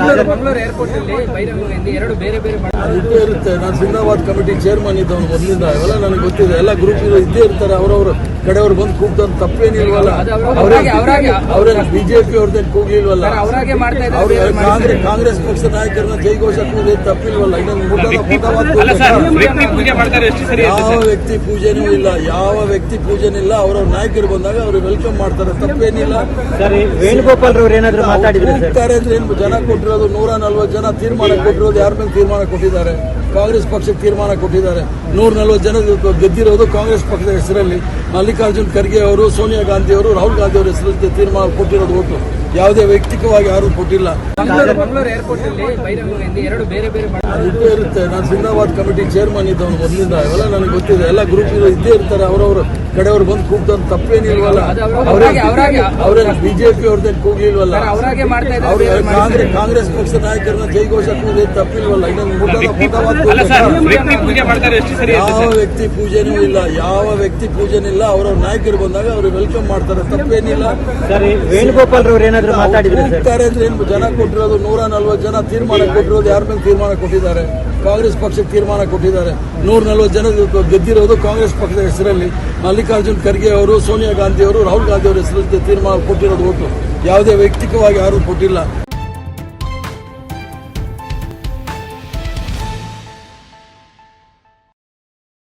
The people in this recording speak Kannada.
ಮಂಗಳೂರು ಮಂಗಳೂರು ಏರ್ಪೋರ್ಟ್ ಅಲ್ಲಿ ಬಹಿರಂಗ ಹಿಂದಿ ಎರಡು ಬೇರೆ ಬೇರೆ ಇದ್ದೇ ಇರುತ್ತೆ. ನಾನು ಸಿಂಧಾಬಾದ್ ಕಮಿಟಿ ಚೇರ್ಮನ್ ಇದ್ದವನು ಮೊದಲಿಂದ. ಇವೆಲ್ಲ ನನಗೆ ಗೊತ್ತಿದೆ. ಎಲ್ಲ ಗ್ರೂಪ್ ಇದ್ದೇ ಇರ್ತಾರೆ. ಕಡೆ ಕಡೆಯವರು ಬಂದು ಕೂಗ್ದಂತ ತಪ್ಪೇನಿಲ್ವಲ್ಲ? ಅವ್ರ- ಅವರೇ ಅವ್ರಾಗೆ- ಅವ್ರಾಗೆ- ಅವರೇ ಬಿಜೆಪಿ ಅವ್ರದ್ದೇನು ಕೂಗ್ಲಿಲ್ವಲ್ಲ? ಸರ್, ಅವ್ರಾಗೆ ಮಾಡ್ತಾ ಇದ್ದಾರೆ, ಅವ್ರು ಕಾಂಗ್ರೆಸ್ ಕಾಂಗ್ರೆಸ್ ಪಕ್ಷದ ನಾಯಕರನ್ನ ಜೈಘೋಷ ಕೂಗಿ ತಪ್ಪಿಲ್ವಲ್ಲ? ಇನ್ನೊಂದು ಯಾವ ವ್ಯಕ್ತಿ ಪೂಜೆನೂ ಇಲ್ಲ. ಯಾವ ವ್ಯಕ್ತಿ ಪೂಜೆನೂ ಇಲ್ಲ ಅವರವ್ರ ನಾಯಕರು ಬಂದಾಗ ಅವ್ರಿಗೆ ವೆಲ್ಕಮ್ ಮಾಡ್ತಾರೆ. ತಪ್ಪೇನಿಲ್ಲ. ಸರ್ ವೇಣುಗೋಪಾಲ್ ರವ್ರು ಏನಾದ್ರು ಮಾತಾಡಿದ್ರು ಅಂದ್ರೆ ಏನು? ಜನ ಕೊಟ್ಟಿರೋದು ನೂರ ನಲ್ವತ್ತು ಜನ ತೀರ್ಮಾನ ಕೊಟ್ಟಿರೋದು ಯಾರ ಮೇಲೆ ತೀರ್ಮಾನ ಕೊಟ್ಟಿದ್ದಾರೆ? ಕಾಂಗ್ರೆಸ್ ಪಕ್ಷಕ್ಕೆ ತೀರ್ಮಾನ ಕೊಟ್ಟಿದ್ದಾರೆ. ನೂರ ನಲ್ವತ್ತು ಜನ ಗೆದ್ದಿರೋದು ಕಾಂಗ್ರೆಸ್ ಪಕ್ಷದ ಹೆಸರಲ್ಲಿ ಮಲ್ಲಿಕಾರ್ಜುನ್ ಖರ್ಗೆ ಅವರು, ಸೋನಿಯಾ ಗಾಂಧಿ ಅವರು, ರಾಹುಲ್ ಗಾಂಧಿ ಅವರ ಹೆಸರಲ್ಲಿ ತೀರ್ಮಾನ ಕೊಟ್ಟಿರೋದು ಓಟು. ಯಾವುದೇ ವೈಯಕ್ತಿಕವಾಗಿ ಯಾರು ಕೊಟ್ಟಿಲ್ಲ. ಇದ್ದೇ ಇರುತ್ತೆ. ನಾನು ಸಿಂಧಾಬಾದ್ ಕಮಿಟಿ ಚೇರ್ಮನ್ ಇದ್ದವನು ಮೊದಲಿಂದ. ಇವೆಲ್ಲ ನನಗೆ ಗೊತ್ತಿದೆ. ಎಲ್ಲ ಗ್ರೂಪ್ ಇದ್ದೇ ಇರ್ತಾರೆ. ಅವರವರು ಕಡೆಯವರು ಬಂದು ಕೂಗ್ದಂತ ತಪ್ಪೇನಿಲ್ವಲ್ಲ? ಅವ್ರ- ಅವರೇ ಅವ್ರಾಗೆ- ಅವ್ರಾಗೆ- ಅವರೇ ಬಿಜೆಪಿ ಅವ್ರದ್ದೇನು ಕೂಗ್ಲಿಲ್ವಲ್ಲ? ಸರ್, ಅವ್ರಾಗೆ ಮಾಡ್ತಾ ಇದ್ದಾರೆ, ಅವ್ರು ಬೇರೆ ಮಾಡ್ತಾ ಕಾಂಗ್ರೆಸ್ ಕಾಂಗ್ರೆಸ್ ಪಕ್ಷದ ನಾಯಕರನ್ನ ಜೈಘೋಷ ಕೂಗಿ ತಪ್ಪಿಲ್ವಲ್ಲ? ಇನ್ನೊಂದು ಮುಖದ ಮುಖವಾದ ಅಲ್ಲ ಸರ್ ಕೂಗಿದೆ. ವ್ಯಕ್ತಿ ಪೂಜೆ ಮಾಡ್ತಾರೆ ಎಷ್ಟು ಸರಿ ಯಾವ ವ್ಯಕ್ತಿ ಪೂಜೆನೂ ಇಲ್ಲ. ಯಾವ ವ್ಯಕ್ತಿ ಪೂಜೆನೂ ಇಲ್ಲ. ಅವರವ್ರ ನಾಯಕರು ಬಂದಾಗ ಅವ್ರಿಗೆ ವೆಲ್ಕಮ್ ಮಾಡ್ತಾರೆ. ತಪ್ಪೇನಿಲ್ಲ. ಸರ್ ವೇಣುಗೋಪಾಲ್ ರವ್ರು ಏನಾದ್ರು ಹೋಗ್ತಾರೆ ಅಂದ್ರೆ ಏನು ಜನ ಕೊಟ್ಟಿರೋದು? ನೂರ ನಲ್ವತ್ತು ಜನ ತೀರ್ಮಾನ ಕೊಟ್ಟಿರೋದು ಯಾರ ಮೇಲೆ ತೀರ್ಮಾನ ಕೊಟ್ಟಿದ್ದಾರೆ? ಕಾಂಗ್ರೆಸ್ ಪಕ್ಷಕ್ಕೆ ತೀರ್ಮಾನ ಕೊಟ್ಟಿದ್ದಾರೆ. ನೂರ ನಲ್ವತ್ತು ಜನ ಗೆದ್ದಿರೋದು ಕಾಂಗ್ರೆಸ್ ಪಕ್ಷದ ಹೆಸರಲ್ಲಿ. ಮಲ್ಲಿಕಾರ್ಜುನ್ ಖರ್ಗೆ ಅವರು ಸೋನಿಯಾ ಗಾಂಧಿ ಅವರು ರಾಹುಲ್ ಗಾಂಧಿ ಅವರ ಹೆಸರಲ್ಲಿ ತೀರ್ಮಾನ ಕೊಟ್ಟಿರೋದು ಓಟು. ಯಾವುದೇ ವೈಯಕ್ತಿಕವಾಗಿ ಯಾರು ಕೊಟ್ಟಿಲ್ಲ.